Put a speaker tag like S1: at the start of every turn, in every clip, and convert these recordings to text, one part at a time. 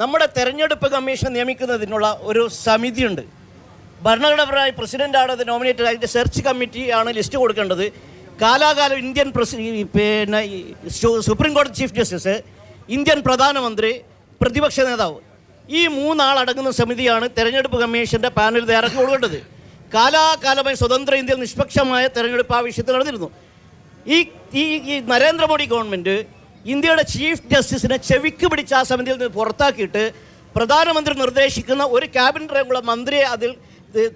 S1: നമ്മുടെ തെരഞ്ഞെടുപ്പ് കമ്മീഷൻ നിയമിക്കുന്നതിനുള്ള ഒരു സമിതിയുണ്ട്. ഭരണഘടനപരമായി പ്രസിഡന്റാണ് അത് നോമിനേറ്റഡ് അതിന്റെ സെർച്ച് കമ്മിറ്റിയാണ് ലിസ്റ്റ് കൊടുക്കേണ്ടത്. കാലാകാലം ഇന്ത്യൻ പ്രസി പിന്നെ സുപ്രീം കോടതി ചീഫ് ജസ്റ്റിസ് ഇന്ത്യൻ പ്രധാനമന്ത്രി പ്രതിപക്ഷ നേതാവ്. ഈ മൂന്നാളടങ്ങുന്ന സമിതിയാണ് തെരഞ്ഞെടുപ്പ് കമ്മീഷന്റെ പാനൽ തയ്യാറാക്കി കൊടുക്കേണ്ടത്. കാലാകാലമായി സ്വതന്ത്ര ഇന്ത്യയിൽ നിഷ്പക്ഷമായ തെരഞ്ഞെടുപ്പ് ആവശ്യത്തിൽ നടന്നിരുന്നു. ഈ ഈ നരേന്ദ്രമോദി ഗവൺമെന്റ് ഇന്ത്യയുടെ ചീഫ് ജസ്റ്റിസിനെ ചെവിക്ക് പിടിച്ച് ആ സമിതിയിൽ നിന്ന് പുറത്താക്കിയിട്ട് പ്രധാനമന്ത്രി നിർദ്ദേശിക്കുന്ന ഒരു ക്യാബിനറ്റ് റാങ്കുള്ള മന്ത്രിയെ അതിൽ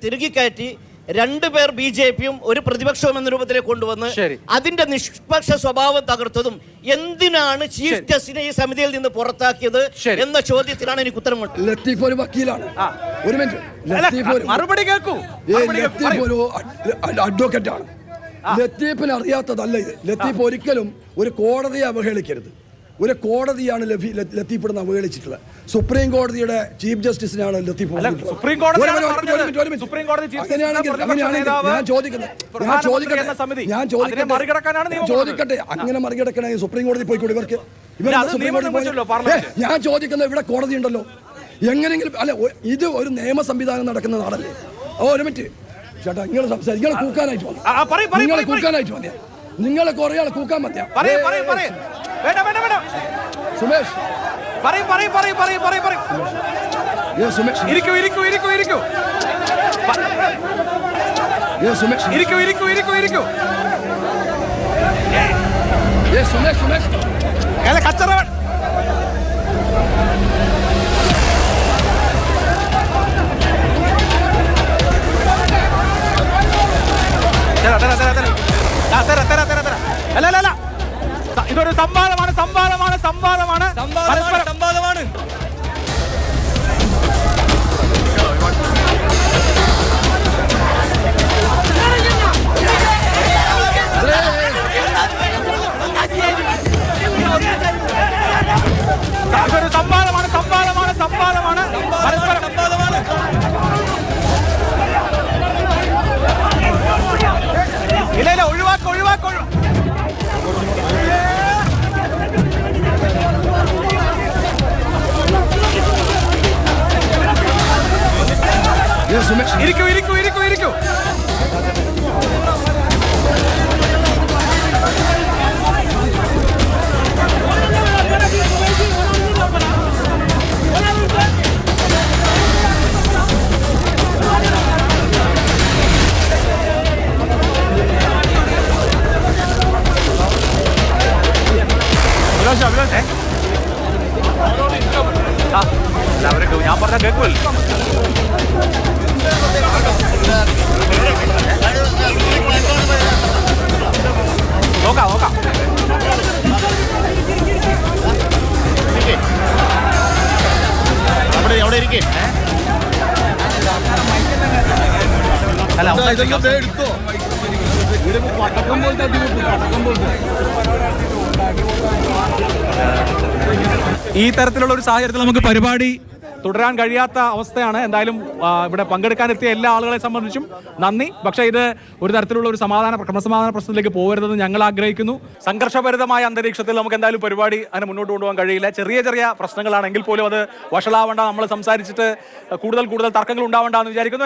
S1: തിരികെ കയറ്റി രണ്ട് പേർ ബി ജെ പിയും ഒരു പ്രതിപക്ഷവും എന്ന രൂപത്തിലേക്ക് കൊണ്ടുവന്ന് അതിന്റെ നിഷ്പക്ഷ സ്വഭാവം തകർത്തതും എന്തിനാണ് ചീഫ്
S2: ജസ്റ്റിസിനെ
S1: ജസ്റ്റിനെ ഈ സമിതിയിൽ നിന്ന് പുറത്താക്കിയത് എന്ന ചോദ്യത്തിനാണ് എനിക്ക് ഉത്തരം
S3: ലത്തീഫ് ഒരു വക്കീലാണ്. ഒരു മിനിറ്റ്.
S2: മറുപടി കേൾക്കൂ.
S3: അഡ്വക്കേറ്റ് ആണ് ലത്തീഫിന് അറിയാത്തതല്ല ഇത്. ലത്തീഫ് ഒരിക്കലും ഒരു കോടതിയെ അവഹേളിക്കരുത്. ഒരു കോടതിയാണ് ലത്തീഫ് ഇടുന്ന് അവഹേളിച്ചിട്ടുള്ളത് സുപ്രീം കോടതിയുടെ ചീഫ് ജസ്റ്റിസിനാണ് ലത്തീഫ് ഞാൻ ചോദിക്കുന്നത് ഞാൻ ചോദിക്കട്ടെ ഞാൻ ചോദിക്കട്ടെ. അങ്ങനെ മറികടക്കണേ സുപ്രീം കോടതി പോയിക്കൂടെ ഇവർക്ക്. ഇവർ സുപ്രീം കോടതി. ഞാൻ ചോദിക്കുന്നത് ഇവിടെ കോടതി ഉണ്ടല്ലോ എങ്ങനെയെങ്കിലും അല്ല ഇത് ഒരു നിയമ സംവിധാനം നടക്കുന്ന നാടല്ലേ? ഓ ഒരു മിനിറ്റ്. ചേട്ടാ നിങ്ങൾ സംസാരിക്കും നിങ്ങൾ കൂക്കാനായിട്ട് വന്നു?
S2: നിങ്ങളെ.
S3: കൂക്കാനായിട്ട് വന്നിയാ നിങ്ങൾ കുറെ ആൾ കൂക്കാൻ മതിയാ സുമേഷ്.
S2: പറയൂ പറയൂ പറയൂ പറയൂ പറയൂ പറയൂ.
S3: ഏ സുമേഷ്.
S2: ഇരിക്കൂ ഇരിക്കൂ ഇരിക്കൂ ഇരിക്കൂ. പ-
S3: ഏ സുമേഷ്.
S2: ഇരിക്കൂ ഇരിക്കൂ ഇരിക്കൂ ഇരിക്കൂ.
S3: ഏ സുമേഷ് സുമേഷ്.
S2: അല്ല കച്ചറ ഇതൊരു സംവാദമാണ് സംവാദമാണ് സംവാദമാണ്. ഇരിക്കൂ ഇരിക്കൂ ഇരിക്കൂ ഇരിക്കൂ. ഞാൻ പറഞ്ഞ കേൾക്കുമല്ലോ
S1: ഇരിക്കേ
S2: അല്ല. ഈ തരത്തിലുള്ള ഒരു സാഹചര്യത്തിൽ നമുക്ക് പരിപാടി തുടരാൻ കഴിയാത്ത അവസ്ഥയാണ്. എന്തായാലും ഇവിടെ പങ്കെടുക്കാനെത്തിയ എല്ലാ ആളുകളെ സംബന്ധിച്ചും നന്ദി. പക്ഷേ ഇത് ഒരു തരത്തിലുള്ള ഒരു സമാധാന ക്രമസമാധാന പ്രശ്നത്തിലേക്ക് പോകരുതെന്ന് ഞങ്ങൾ ആഗ്രഹിക്കുന്നു. സംഘർഷഭരിതമായ അന്തരീക്ഷത്തിൽ നമുക്ക് എന്തായാലും പരിപാടി അതിന് മുന്നോട്ട് കൊണ്ടുപോകാൻ കഴിയില്ല. ചെറിയ ചെറിയ പ്രശ്നങ്ങളാണെങ്കിൽ പോലും അത് വഷളാവേണ്ട. നമ്മൾ സംസാരിച്ചിട്ട് കൂടുതൽ കൂടുതൽ തർക്കങ്ങൾ ഉണ്ടാവേണ്ട എന്ന് വിചാരിക്കുന്നു.